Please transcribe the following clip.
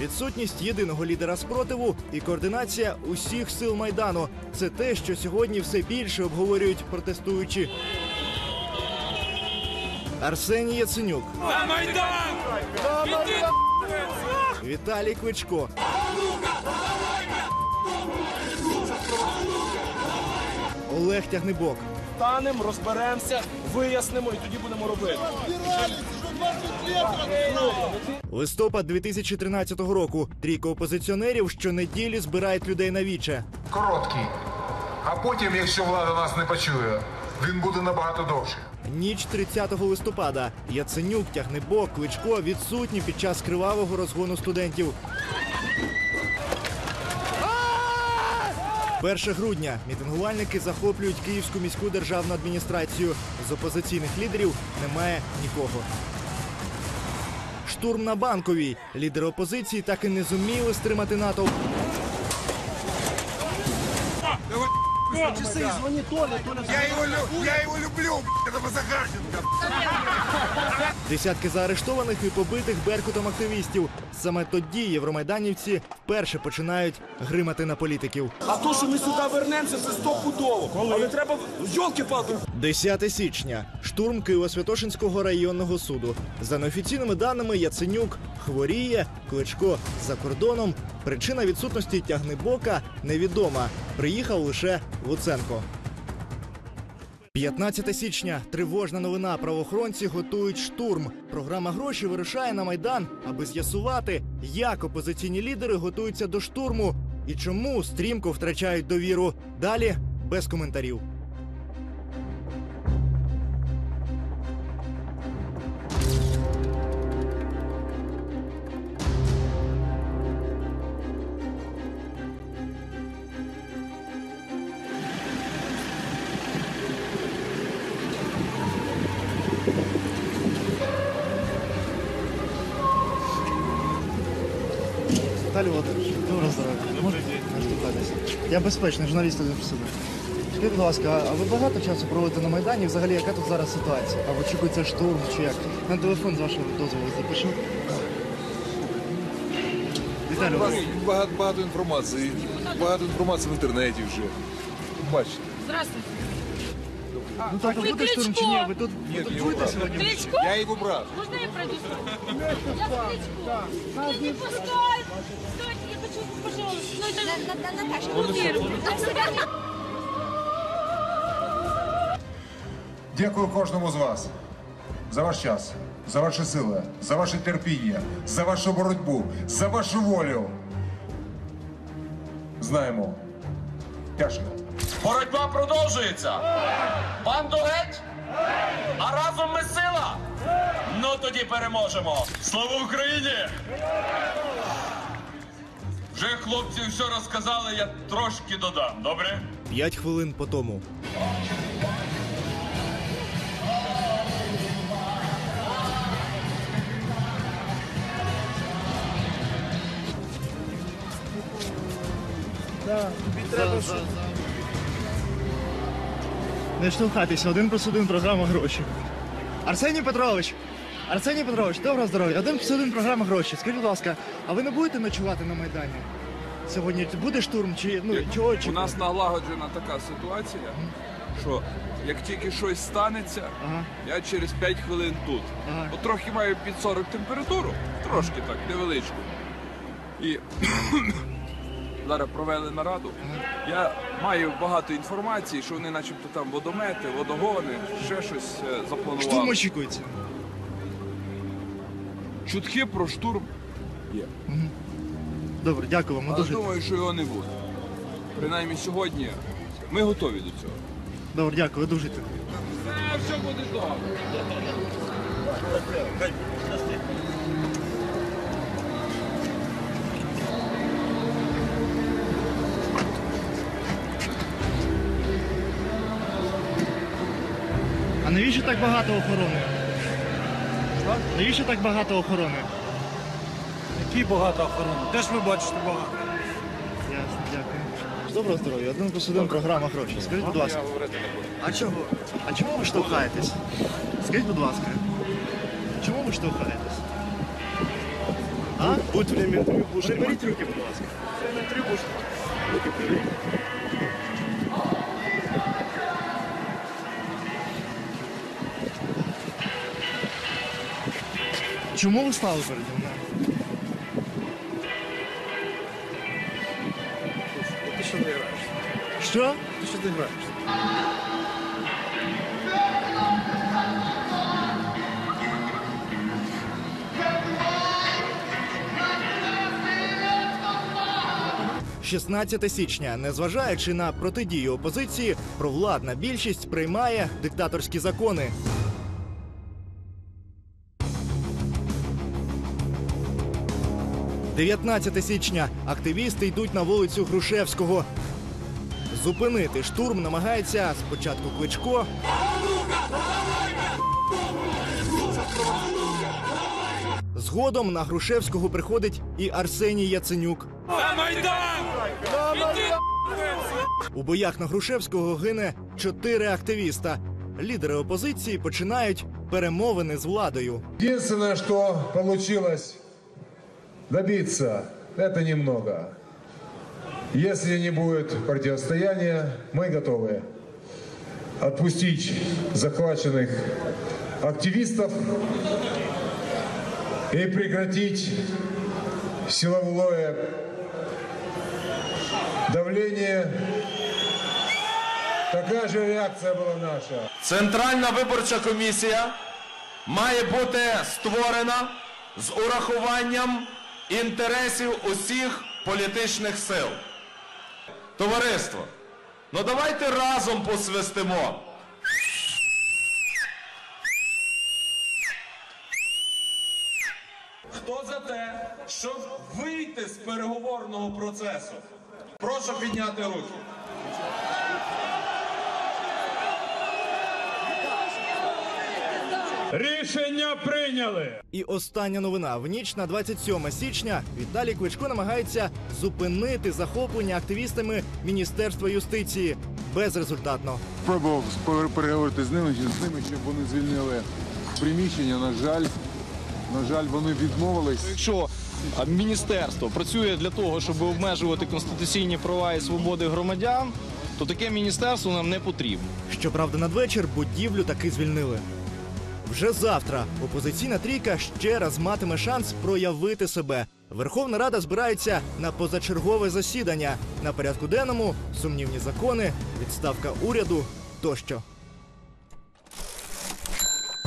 Відсутність єдиного лідера спротиву і координація усіх сил майдану це те, що сьогодні все більше обговорюють протестуючі. Арсеній Яценюк, За Майдан! Іди Віталій Кличко, Олег Тягнебок, Станемо, розберемося, вияснимо і тоді будемо робити. листопад 2013 року. Трійка опозиціонерів щонеділі збирають людей на віче. короткий. А потім, якщо влада нас не почує, він буде набагато довший. Ніч 30 листопада. Яценюк, Тягнебок, Кличко відсутні під час кривавого розгону студентів. 1 грудня мітингувальники захоплюють Київську міську державну адміністрацію. З опозиційних лідерів немає нікого. Штурм на банковій. Лідери опозиції так і не зуміли стримати натовп. Я його, я його люблю, це Захарченка. Десятки заарештованих і побитих беркутом активістів. Саме тоді євромайданівці вперше починають гримати на політиків. А то, що ми сюди вернемося, це стопудово. Але треба йолки-палки. 10 січня. Штурм Києво-Святошинського районного суду. За неофіційними даними, Яценюк хворіє, Кличко за кордоном. Причина відсутності тягнебока невідома. Приїхав лише Луценко. 15 січня. Тривожна новина. Правоохоронці готують штурм. Програма гроші вирушає на майдан, аби з'ясувати, як опозиційні лідери готуються до штурму і чому стрімко втрачають довіру. Далі без коментарів. Віталій Володимирович, доброго здоров'я. Я безпечний, журналіст посаду. Скажіть, будь ласка, а ви багато часу проводите на Майдані? Взагалі, яка тут зараз ситуація? Або очікується штурм чи як? На телефон з вашого дозволу запишу. Віталій Володимирович, Багато, багато інформації. Багато інформації в інтернеті вже. Бачите. Здравствуйте. Ну тобто Ви буде штурм чи ні? Ви тут, ви тут будете сьогодні? Кличко? Я його брат. Можно я пройду? Я Кличко. Не пускаю. Стойте, я хочу, пожалуйста. Ну, это Наташа. Дякую кожному з вас за ваш час, за ваші сили, за ваше терпіння, за вашу боротьбу, за вашу волю. Знаємо. Тяжко. Боротьба продовжується. Банду геть! А разом ми сила! Ну тоді переможемо! Слава Україні! Вже хлопці все розказали, я трошки додам, добре? П'ять хвилин по тому. Не штовхайтеся, один плюс один програма гроші. Арсеній Петрович! Арсеній Петрович, доброго здоров'я. Один плюс один програма гроші. Скажіть, будь ласка, а ви не будете ночувати на Майдані? Сьогодні буде штурм чи ну чого У очікувати? нас налагоджена така ситуація, що як тільки щось станеться, Ага. я через 5 хвилин тут. Ага. От трохи маю під 40 температуру, трошки так, невеличку. І зараз провели нараду. Я маю багато інформації, що вони начебто там водомети, водогони, ще щось е, Штурм очікується. Чутки про штурм є. Добре, дякую вам. Але Дуже думаю, що його не буде. Принаймні сьогодні ми готові до цього. добре, дякую, одужуйте. Е, Все буде добре. Навіщо так багато охорони? Навіщо так багато охорони? Які багато охорони. Де ж ви бачите багато? Ясно, дякую. Доброго здоров'я, один плюс один програма гроші. Скажіть, будь ласка. А чого? А чому ви штовхаєтесь? Скажіть, будь ласка, чому ви штовхаєтесь? А? Будь время інтерв'ю, Приберіть руки, будь ласка. Время інтерв'ю, будь Руки приберіть. Чому ви стали переді мною? Ти що ти граєш? Що? Ти що ти граєш? – 16 січня, незважаючи на протидію опозиції, провладна більшість приймає диктаторські закони. – 19 січня активісти йдуть на вулицю Грушевського. Зупинити штурм намагається спочатку Кличко. Згодом на Грушевського приходить і Арсеній Яценюк. У боях на Грушевського гине чотири активіста. Лідери опозиції починають перемовини з владою. Единственное, что получилось добиться, это немного. Если не будет противостояния, мы готовы отпустить захваченных активистов и прекратить силовое давление. Такая же реакция была наша. Центральна виборча комісія має бути створена з урахуванням Інтересів усіх політичних сил. Товариство, ну давайте разом посвистимо. Хто за те, щоб вийти з переговорного процесу? Прошу підняти руки. Рішення прийняли! І остання новина в ніч на 27 січня Віталій Кличко намагається зупинити захоплення активістами Міністерства юстиції безрезультатно. Пробував переговорити з ними, з ними, щоб вони звільнили приміщення. На жаль, на жаль, вони відмовились. Якщо міністерство працює для того, щоб обмежувати конституційні права і свободи громадян, то таке міністерство нам не потрібно. Щоправда, надвечір будівлю таки звільнили. Вже завтра опозиційна трійка ще раз матиме шанс проявити себе. Верховна Рада збирається на позачергове засідання. На порядку денному сумнівні закони, відставка уряду тощо.